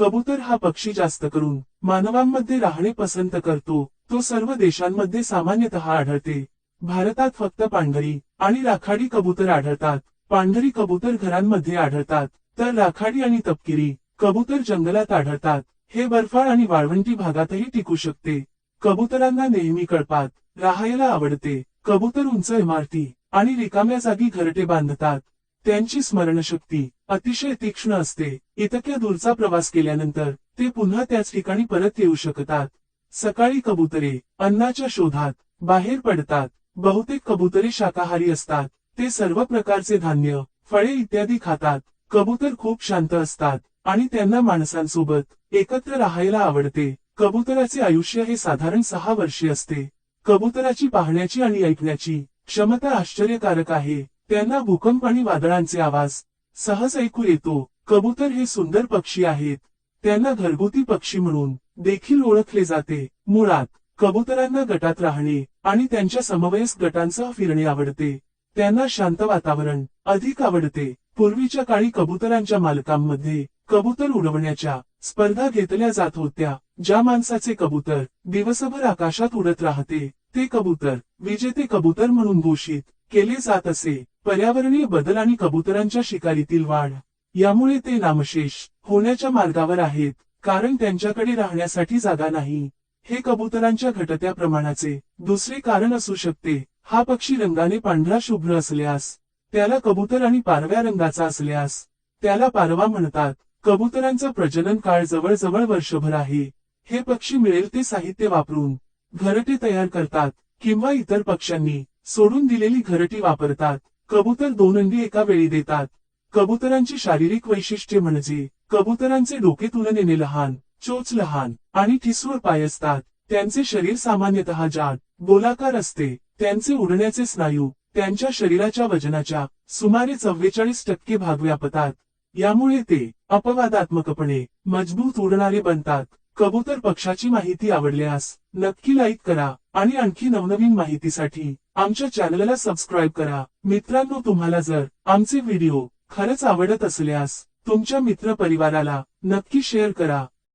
कबूतर हा पक्षी जास्त करून मानवांमध्ये राहणे पसंत करतो. तो सर्व देशांमध्ये सामान्यतः आढळते. भारतात फक्त पांढरी आणि राखाडी कबूतर आढळतात. पांढरी कबूतर घरांमध्ये आढळतात. तर राखाडी आणि तपकिरी कबूतर जंगलात आढळतात. हे बर्फाळ आणि वाळवंटी भागातही टिकू शकते. कबुतरांना नेहमी कळपात. राहायला आवडते. कबूतर उंच इमारती आणि रिकाम्या जागी घरटे बांधतात. त्यांची स्मरणशक्ती अतिशय तीक्ष्ण असते. इतक्या दूरचा प्रवास केल्यानंतर ते पुन्हा त्याच ठिकाणी परत येऊ शकतात. सकाळी कबुतरे अन्नाच्या शोधात बाहेर पडतात. बहुतेक कबुतरे शाकाहारी असतात. ते सर्व प्रकारचे धान्य फळे इत्यादी खातात. कबूतर खूप शांत असतात आणि त्यांना माणसांसोबत एकत्र राहायला आवडते. कबुतराचे आयुष्य हे साधारण सहा वर्षे असते. कबुतराची पाहण्याची आणि ऐकण्याची क्षमता आश्चर्यकारक आहे. त्यांना भूकंप आणि वादळांचे आवाज सहज ऐकू येतो. कबूतर हे सुंदर पक्षी आहेत. त्यांना घरगुती पक्षी म्हणून देखील ओळखले जाते. मुळात कबुतरांना गटात राहणे आणि त्यांच्या समवयस गटांसह फिरणे आवडते. त्यांना शांत वातावरण अधिक आवडते. पूर्वीच्या काळी कबुतरांच्या मालकांमध्ये कबूतर उडवण्याच्या स्पर्धा घेतल्या जात होत्या. ज्या माणसाचे कबूतर दिवसभर आकाशात उडत राहते ते कबूतर विजेते कबूतर म्हणून घोषित केले जात असे. पर्यावरणीय बदल आणि कबुतरांच्या शिकारीतील वाढ. यामुळे ते नामशेष होण्याच्या मार्गावर आहेत कारण त्यांच्याकडे राहण्यासाठी जागा नाही. हे कबुतरांच्या घटत्या प्रमाणाचे दुसरे कारण असू शकते. हा पक्षी रंगाने पांढरा शुभ्र असल्यास त्याला कबूतर आणि पारव्या रंगाचा असल्यास त्याला पारवा म्हणतात. कबुतरांचा प्रजनन काळ जवळजवळ वर्षभर आहे. हे पक्षी मिळेल ते साहित्य वापरून घरटे तयार करतात किंवा इतर पक्ष्यांनी सोडून दिलेली घरटी वापरतात. कबूतर दोन अंडी एका वेळी देतात. कबुतरांची शारीरिक वैशिष्ट्ये म्हणजे कबुतरांचे डोके तुलनेने लहान चोच लहान आणि ठिसूळ पाय असतात. त्यांचे शरीर सामान्यतः जाड गोलाकार असते. त्यांचे उडण्याचे स्नायू त्यांच्या शरीराच्या वजनाच्या सुमारे चव्वेचाळीस टक्के भाग व्यापतात. यामुळे ते अपवादात्मकपणे मजबूत उडणारे बनतात. कबूतर पक्षाची माहिती आवडल्यास नक्की लाईक करा आणि आणखी नवनवीन माहितीसाठी आमच्या चॅनलला सबस्क्राईब करा. मित्रांनो तुम्हाला जर आमचे व्हिडिओ खरंच आवडत असल्यास तुमच्या मित्र परिवाराला नक्की शेअर करा.